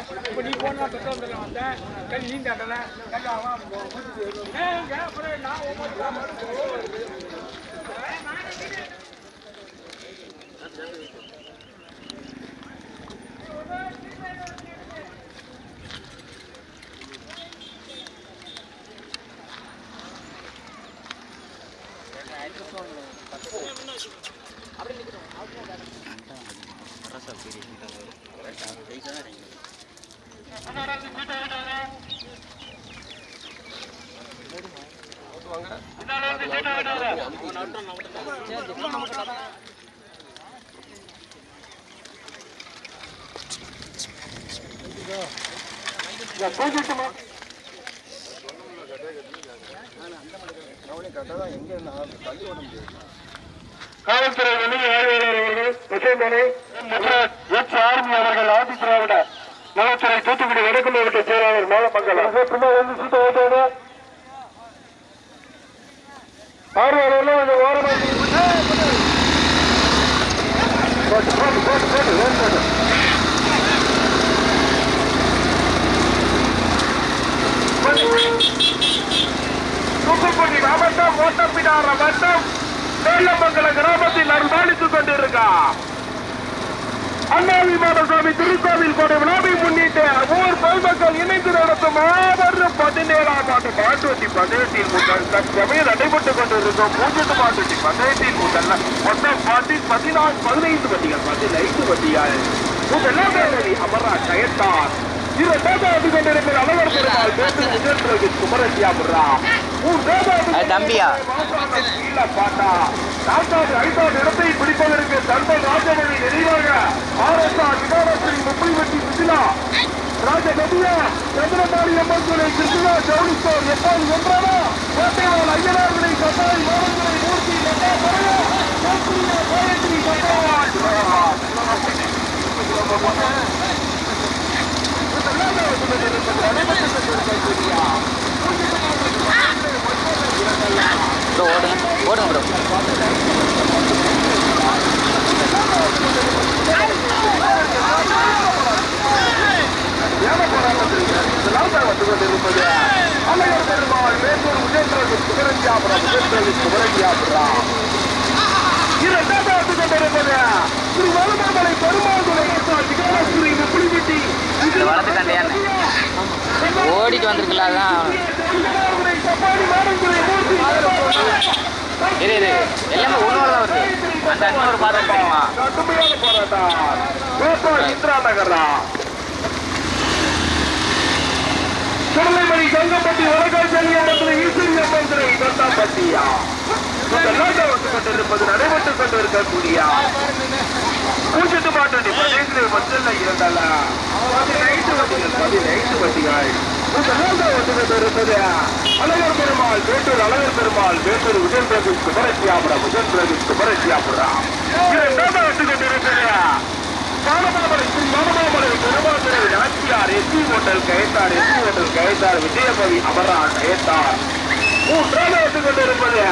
இப்போ நீ போனா பெட்ரோல் தர வந்தேன் கல் நீ தட்டல கல் அவன் நான் காவல்துறை உதவி ஆய்வாளர் அவர்கள் விஷயமனை எச் ஆர்மி அவர்கள் ஆதி திராவிட நலத்துறை தூத்துக்குடி வடக்கு மாவட்ட செயலாளர் மேலமங்கலம். பின்னாடி வந்து சீட்டை ஓட்டாங்க. ஆர்வலர்கள் கொஞ்சம் ஓரமாக போட்டு போட்டு போட்டு போட்டு ஓட்டு போட்டு தூத்துக்குடி மாவட்டம் ஓட்டப்பிடார வட்டம் வேலமங்கல கிராமத்தில் அருள்பாலித்துக் அண்ணாவி மாதசாமி திருக்கோவில் கோடை விழாவை முன்னிட்டு ஊர் பொதுமக்கள் இணைந்து நடத்தும் மாபெரும் பதினேழாம் ஆண்டு மாட்டுவண்டி பந்தயத்தில் முதல் தற்சமயம் நடைபெற்றுக் கொண்டிருக்கும் மூன்று மாட்டுவண்டி பந்தயத்தில் முதல் மொத்தம் பாட்டி பதினான்கு பதினைந்து வண்டிகள் பதினைந்து வண்டிகள் முதலாம் அமரா அமர்ராஜ் கயத்தார் இரண்டாவது கொண்டிருக்கிற அழகர் பெருமாள் பேட்டு முதல் குமரசியாபுரா மூன்றாவது அது தம்பியா? பாட்டா நான்காவது ஐந்தாவது இடத்தை பிடிப்பதற்கு தன்பன் ராஜமணி நிறைவாக ஆர்எஸ்ஆர் விமானஸ்ரீ முப்பைவட்டி சுசிலா ராஜ நதியா சந்திரபாடி அம்மன் துறை கிருஷ்ணா ஜவுளி ஸ்டோர் எப்போது வென்றாரோ கோட்டைவாள் ஐயனார்களை கட்டாய் மாணவர்களை மூர்த்தி நட்டா பரையா காயத்ரி கட்டாவாள் ப்ரோ ஓடுங்க ஓடுங்க ப்ரோ வந்து பெருமாள் துணை ஸ்ரீ முப்பிடிவிட்டி ஓடிட்டு வந்திருக்குல்ல அதான். இரு இரு. எல்லாமே ஒன்னோட தான் வருது. அந்த அண்ணன் ஒரு பாத்திரம் தெரியுமா? கடுமையான போராட்டம் வேப்பூர் இந்திரா நகரா சுடலைமணி கங்கப்பட்டி வடகாய்ச்சலி அம்மந்திரை ஈஸ்வரி அம்மந்திரை தந்தாம்பட்டியா இதெல்லாம் தான் கொண்டிருப்பது நடைபெற்றுக் கொண்டிருக்கக்கூடிய பூஜ்ஜிட்டு மாட்டண்டி பிரதேசத்தை மட்டும் இரண்டல்ல பதினைந்து வண்டிகள் பதினைந்து வண்டிகள். இதெல்லாம் தான் வந்து கொண்டிருப்பது அழகர் பெருமாள் வேட்டூர் அழகர் பெருமாள் வேட்டூர் விஜய் பிரதேஷ் குமரசியாபுரம் விஜய் பிரதேஷ் குமரசியாபுரம் இரண்டாவது வந்து கொண்டிருப்பது Manamamalai Sri Manamamalai Perumadurai Nachiyar SP hotel Kayathar SP hotel Kayathar Vijayabavi Amara Kayathar. மூன்றாவது வந்து கொண்டிருப்பது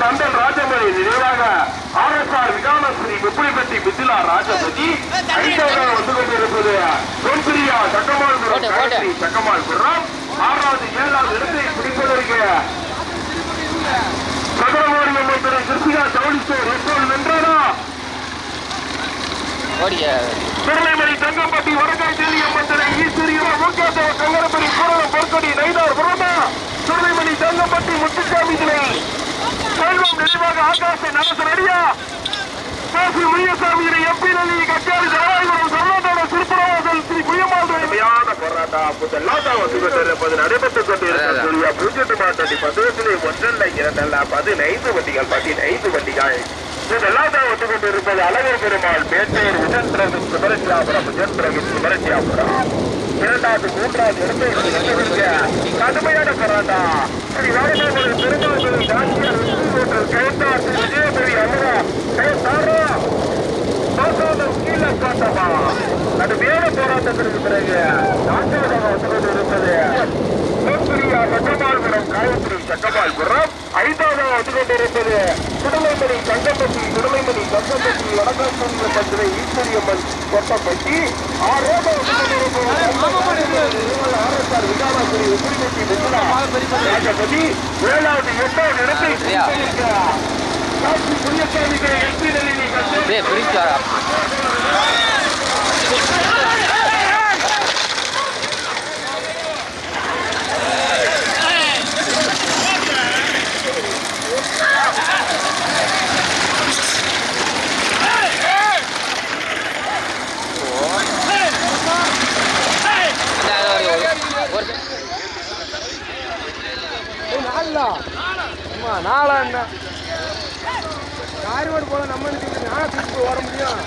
தந்தன் ராஜமணி நினைவாக ஆர்எஸ்ஆர் விகானஸ்ரீ முப்பிடிப்பட்டி மிதிலா ராஜபதி ஐந்தாவது வந்து கொண்டிருப்பது பொன்பிரியா சக்கமால்புரம் காயத்ரி சக்கமால்புரம் ஆறாவது ஏழாவது இடத்தை பிடிப்பதற்கு சகரவாடி அம்மன் கிருஷ்ணா ஜவுளி ஸ்டோர் எப்போது நின்றாரா ஓடிய திருநெல்வேலி தங்கம்பட்டி வடக்காய் தேதி அம்மன் ஈஸ்வரியா மூக்காத்தவ கங்கரப்படி பூரணம் பொற்கொடி நைனார் புறமா திருநெல்வேலி தங்கம்பட்டி முத்துசாமி துணை செல்வம் நினைவாக ஆகாச நடிகா. காசி முனியசாமி எம்பி கச்சாரி திருப்பரவாசல் ஸ்ரீ போராட்டம் மாட்டடி ஒன்றல்ல இரண்டல்ல பதினைந்து வண்டிகள் பதினைந்து வண்டிகள். இதெல்லாம் தான் வந்து கொண்டிருப்பது அழகர் பெருமாள் பேட்டையர் உடன் பிறகு சுமரசியாபுரம் உடன் பிறகு இரண்டாவது மூன்றாவது இடத்தை கடுமையான போராட்டம். ஸ்ரீ வாரணாமலை பெருமாள் நாச்சியார் ஹோட்டல் கைத்தார் விஜயபுரி அல்லவா? கைத்தாரா மாசாதம் கீழே காட்டமா கடுமையான போராட்டத்திற்கு பிறகு நான்காவதாக வந்து கொண்டிருப்பது சோம்புரியா சக்கமால்புரம் காயத்ரி சக்கமால்புரம் ஐந்தாவது வந்து கொண்டிருப்பது குடலைமணி தங்கப்பட்டி குடலைமணி தங்கப்பட்டி வடகாசூரிய மந்திரை ஈஸ்வரியம்மன் கொட்டப்பட்டி ஆரோடு ஆர்எஸ்ஆர் விகாராசுரி உத்திரிமட்டி ராஜபதி. ஏழாவது எட்டாவது இடத்தை. காட்சி புண்ணியசாமிகள் நளினி கந்தேரி டேய் பிரிச்சு வரா ஒரு நாலா அம்மா நாலா என்ன? காரியோடு போல நம்ம நான் திருப்பி வர முடியும்?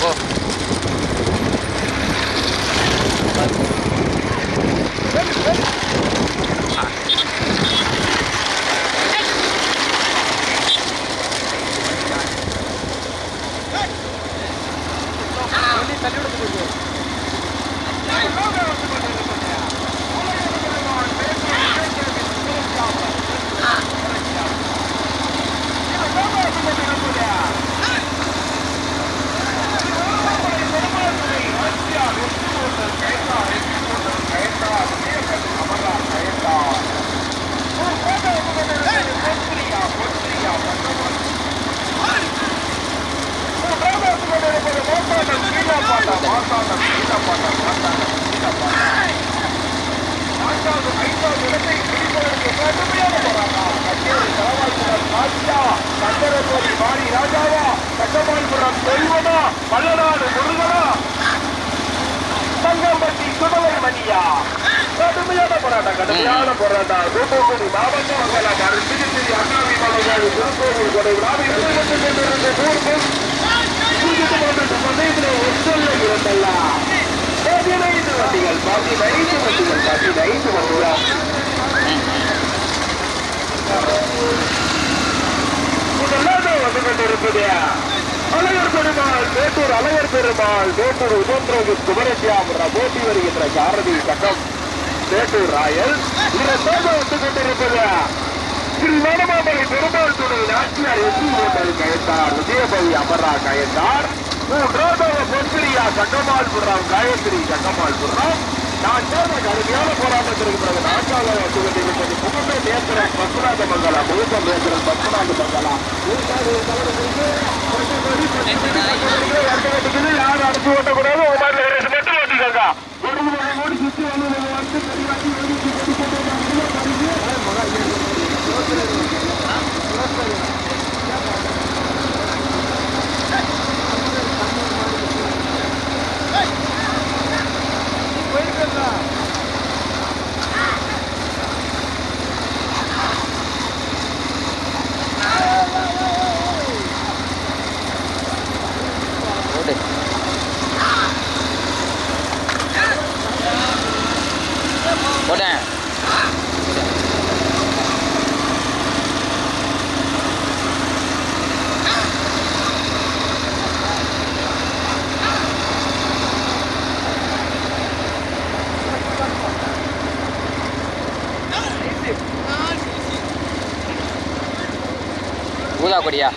好 போ பல்லநாடு முருகனா தங்கம்பட்டி சுடலை மணியா கடுமையான போராட்டம் கடுமையான போராட்டம் தூத்துக்குடி மாவட்டம் மங்கலம் திருச்சி அண்ணாவி மலைகள் திருக்கோவில் கொடை விழாவில் அடித்துக் கொண்டிருக்கும் இதில் ஒன்றல்ல இரண்டல்ல பதினைந்து வண்டிகள் பதினைந்து வண்டிகள் பதினைந்து வண்டியா இதெல்லாம் வந்து கொண்டிருப்பது அழகர் பெருமாள் மேட்டூர் அழகர் பெருமாள் மேட்டூர் உதோன்றது குமரசியாபுர போட்டி வருகின்ற சாரதி சட்டம் மேட்டூர் ராயல் இதில் வந்து கொண்டிருப்பது ஸ்ரீ வடமாமலை பெருமாள் துணை நாச்சியார் எஸ்சி ஓட்டல் கயத்தார் விஜயபதி அமரா கயத்தார் மூன்றாவது பொன்சிரியா சக்கமால்புரம் காயத்ரி சக்கமால்புரம் நான் சேர்ந்த கடுமையான போராட்டத்திற்கு பிறகு நான்காவது கொண்டிருப்பது புகழ்ந்த நேத்திரன் பத்மநாத மங்கலம் முழுக்க நேத்திரன் பத்மநாத மங்கலம் யாரும் அனுப்பி ஓட்டக்கூடாது ஒவ்வொரு மட்டும் ஓட்டிக்கோங்க ஓடி ஓடி சுற்றி வந்து வந்து தெளிவாக்கி ஓடி ஓடி ஓடு போட்டேன் ஊதா கொடியா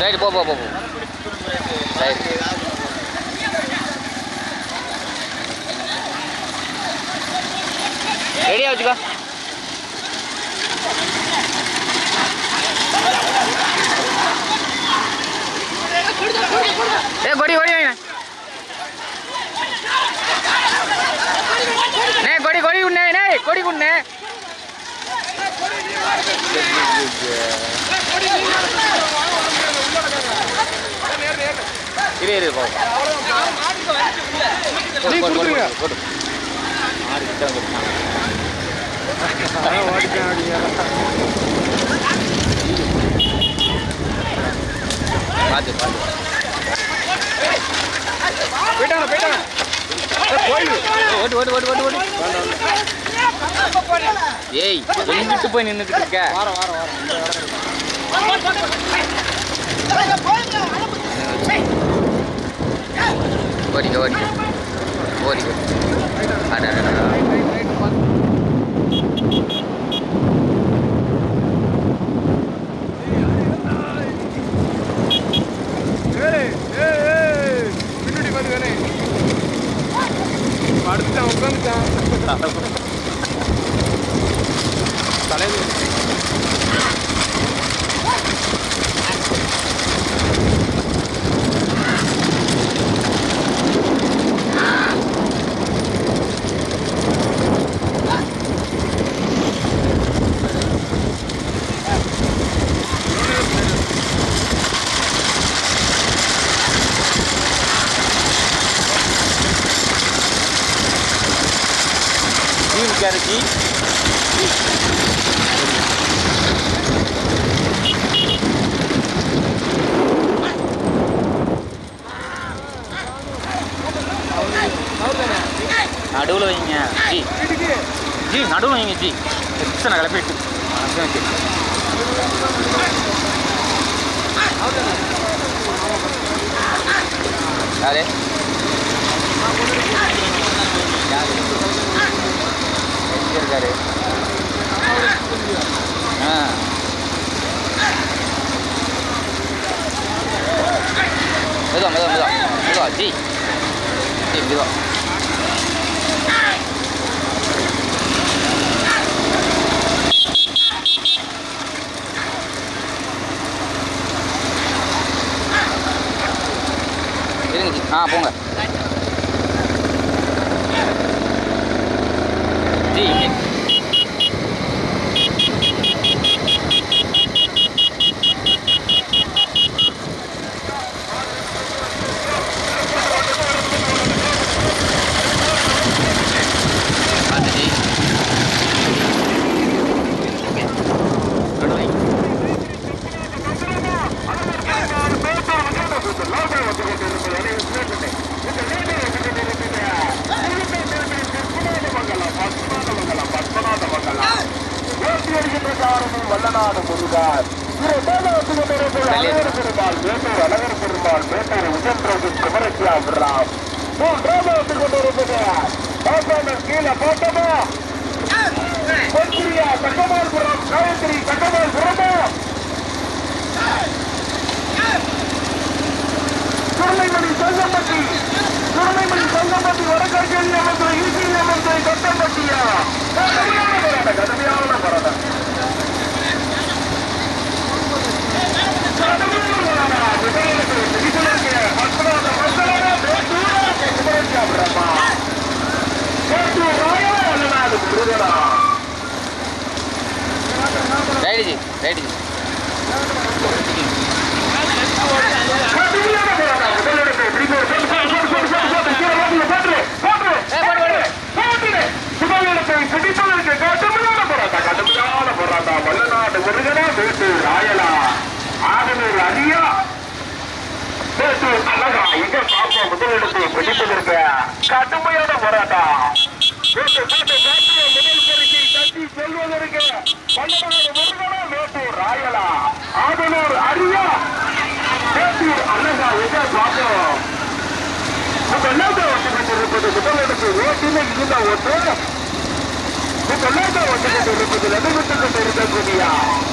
ரைட்டு போ போ போ போ. ரைட் ரெடியா வச்சுக்கோ. ஏ கொடி கொடி நே கொடி கொடி உண்ணே நே கொடி உண்ணே. இரு. பாத்து பாத்து. போயிட்டாங்க போயிட்டாங்க. கோயில் ஓட்டு ஓட்டு ஓட்டு ஓட்டு ஓட்டு ஏய் எங்கிட்டு போய் நின்றுட்டு இருக்க. வாரம் வாரம் வாரம் ஓடிக்க. ஓடிக்க. ஓடிக்க அட, அட. Gracias. நடுவும் நடுவில் ஜி எத்தனை கிளப்பிட்டு யாரு? யாரு இருக்காரு? ஆ. மெதுவா மெதுவா மெதுவா மெதுவா. ஜி. ஜி மெதுவா இருங்க ஜி ஆ போங்க ஜி இங்கே பார்த்து ஜி வருகிறார் இரண்டாவது வந்து கொண்டிருப்பது அழகர் பெருமாள் மேட்டூர் அழகர் பெருமாள் மேட்டூர் உஜன்றது குமரக்கியா விடுறார் மூன்றாவது வந்து கொண்டிருப்பது பாப்பாளர் கீழே போட்டமா? பொன்சிரியா தக்கமால்புரம் காயத்ரி தக்கமால்புரமா சுருளைமணி சங்கம்பட்டி சுருளைமணி சங்கம்பட்டி வடக்காட்சி கொட்டம்பட்டியா கடுமையான போராட்டம் கடுமையான போராட்டம் கடுமையான போராட்டம் விஜயனுக்கு விஜயனுக்கு மக்களோட மக்களோட மேட்டூரா குமரன் சாப்பிடமா மேட்டூர் ராயா அல்லது முருகனா ரைட்டு ஜி ரைட்டு ஜி கடுமையான போராட்டம் முதலிடத்தை பிடிப்போர் முதலிடத்தை பிடிப்பதற்கு கடுமையான போராட்டம் கடுமையான போராட்டம் வல்லநாடு முருகனா வேட்டூர் ராயலா ஆதனூர் அரியா வேட்டூர் அழகா எங்க பாப்போம் முதலிடத்தை பிடிப்பதற்கு கடுமையான போராட்டம். முதல் பரிசை தட்டி செல்வதற்கு வல்லநாடு முருகனா வேட்டூர் ராயலா. ஆதனூர் அரியா வேட்டூர் அழகா எங்க பாப்போம் நம்ம எல்லாத்தையும் வந்து கொண்டிருப்பது முதலிடத்து இருந்த ஒன்று கொண்டிருப்பது நடுவிட்டு கொண்டிருக்கக்கூடிய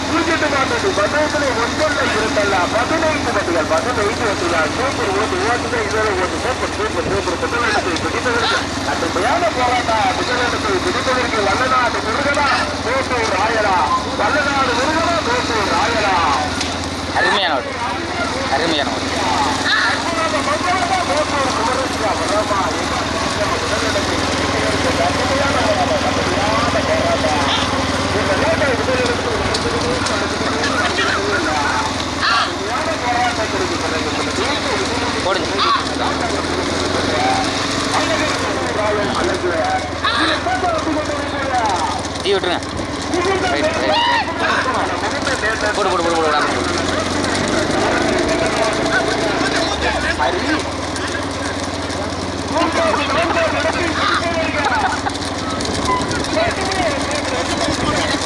பூஜ்ஜிட்டு மாட்டது பதினைந்து ஒன்றல்ல இருந்தல்ல பதினைந்து மட்டிகள் பதினைந்து வண்டிகள் சூப்பர் ஓட்டு ஓட்டுதான் இதோட ஓட்டு சூப்பர் சூப்பர் சூப்பர் முதலிடத்தை பிடிப்பதற்கு கடுமையான போராட்டம் முதலிடத்தை பிடிப்பதற்கு வல்லநாடு முருகனா கோட்டூர் ராயலா வல்லநாடு முருகனா கோட்டூர் ராயலா அருமையான ஓட்டு அருமையான ஓட்டு போடுங்க டீ விட்டுருங்க ரைட் ரைட் போடு போடு போடு போடு விடாம.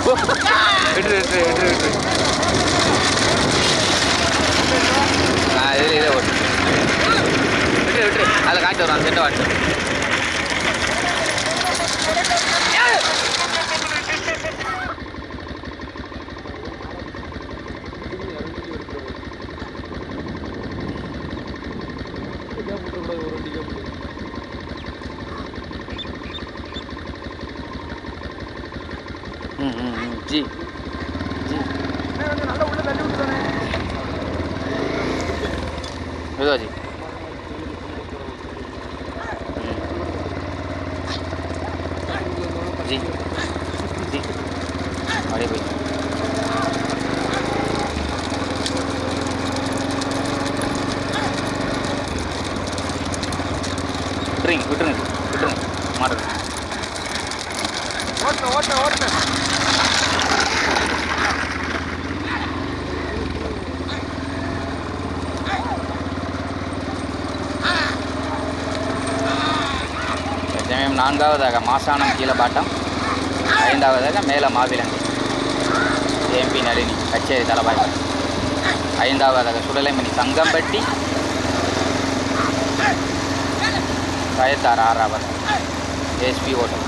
விட்டுரு விட்டுரு விட்டுரு விட்டுரு ஆ இதில் இதில் ஓட்டு விட்டுரு விட்டுரு அதில் காய்ச்சி வரும் அந்த செட்டை வாட்டு ஜி ஜி மெதுவா ஜி ம். ஜி ஜி அப்படியே போய் விட்டுருங்க விட்டுருங்க விட்டுருங்க மாட்டுங்க ஓட்டு ஓட்டு ஓட்டு நான்காவதாக மாசானம் கீழபாட்டம் ஐந்தாவதாக மேல மாவிலங்கை எம்பி நளினி கச்சேரி தலபாய். ஐந்தாவதாக சுடலைமணி சங்கம்பட்டி கயத்தார் ஆறாவது. எஸ்பி ஓட்டம்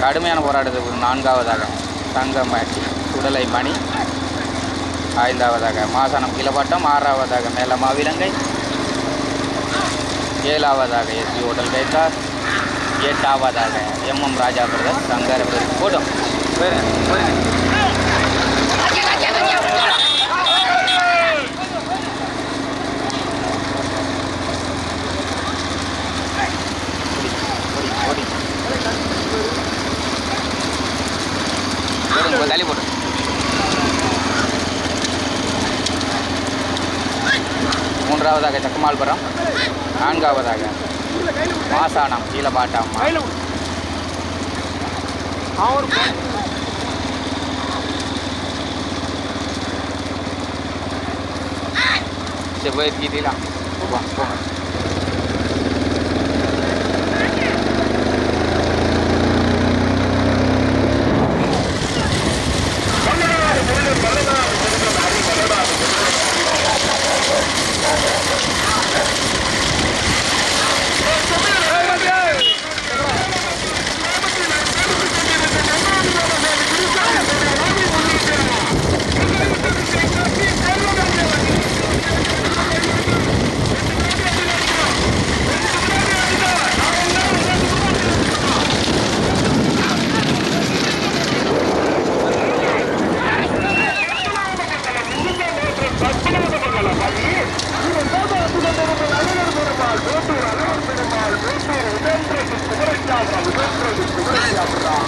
கடுமையான போராட்டத்துக்கு நான்காவதாக தங்கமணி சுடலை மணி ஐந்தாவதாக மாசானம் கிளப்பாட்டம் ஆறாவதாக மேல மாவிலங்கை ஏழாவதாக எஸ்பி ஹோட்டல் கைத்தார் எட்டாவதாக எம்எம் ராஜா பிரதர்ஸ் சங்கர கூட்டம். போடுங்க தள்ளி போடுங்க மூன்றாவதாக சக்கமால்புரம் நான்காவதாக மாசானம் கீழப்பாட்டம் செவ்வாய் கீதிலாம் போங்க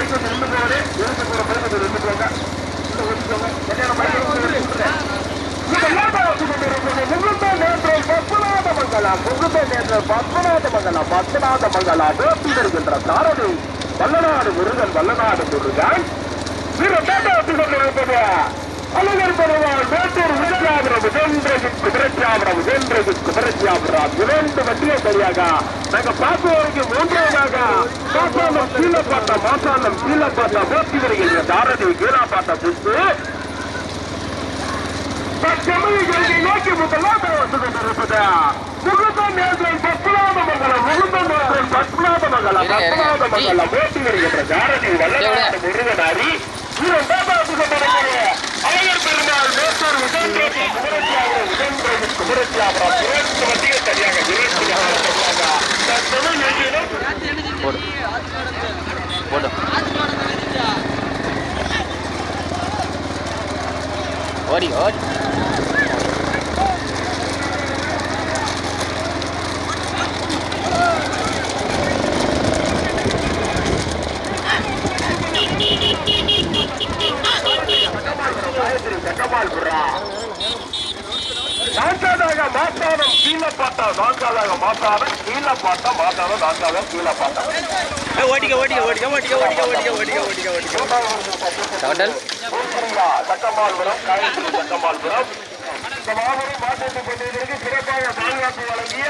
பைக் வந்து நின்று போகுது எதுக்கு போகிற பைக் வந்து நின்று போங்க இந்த ஒதுக்கோங்க கல்யாணம் பைக் வல்லநாடு முருகன் வல்லநாடு முருகன் அலுவலர் பெறுவார் மேட்டூர் விஜயாபுரம் வேந்திரஜிக்கு விரட்சியாபுரம் வேந்திரஜிக்கு விரட்சியாபுரம் இரண்டு வெற்றியை சரியாக. நாங்க பார்க்க வரைக்கும் மூன்றாவதாக மாசானம் கீழே பார்த்த மாசானம் கீழே பார்த்த போட்டி வருகின்ற தாரதி கீழா பார்த்த சுத்து நோக்கி முகுந்தன் நேர்களின் பத்மநாத மங்கலம் முகுந்தன் நேர்களின் பத்மநாத மங்கலம் பத்மநாத மங்கலம் போட்டி வருகின்ற தாரதி வல்லநாடு முருகனாரி அழகர் பெருமாள் மேசூர் உதயம் பிரபு குமரத்தியாபுரம் உதயம் பிரபு குமரத்தியாபுரம் இருபத்தி மத்திய ஓடி ஓடி. மாசானம் கீழப்பாட்டா மாசானம் நான்காவதாக கீழப்பாட்டா ஓடிக்க ஓடிக்க ஓடிக்க ஓடிக்க ஓடிக்க ஓடிக்க ஓடிக்க ஓடிக்க ஓடிக்க. டோட்டல் சட்டமால்புரம் காயத்ரி சட்டமால்புரம் இந்த மாபெரும் மாற்றத்தை கொண்டிருக்கிறது சிறப்பாக பாதுகாப்பு வழங்கிய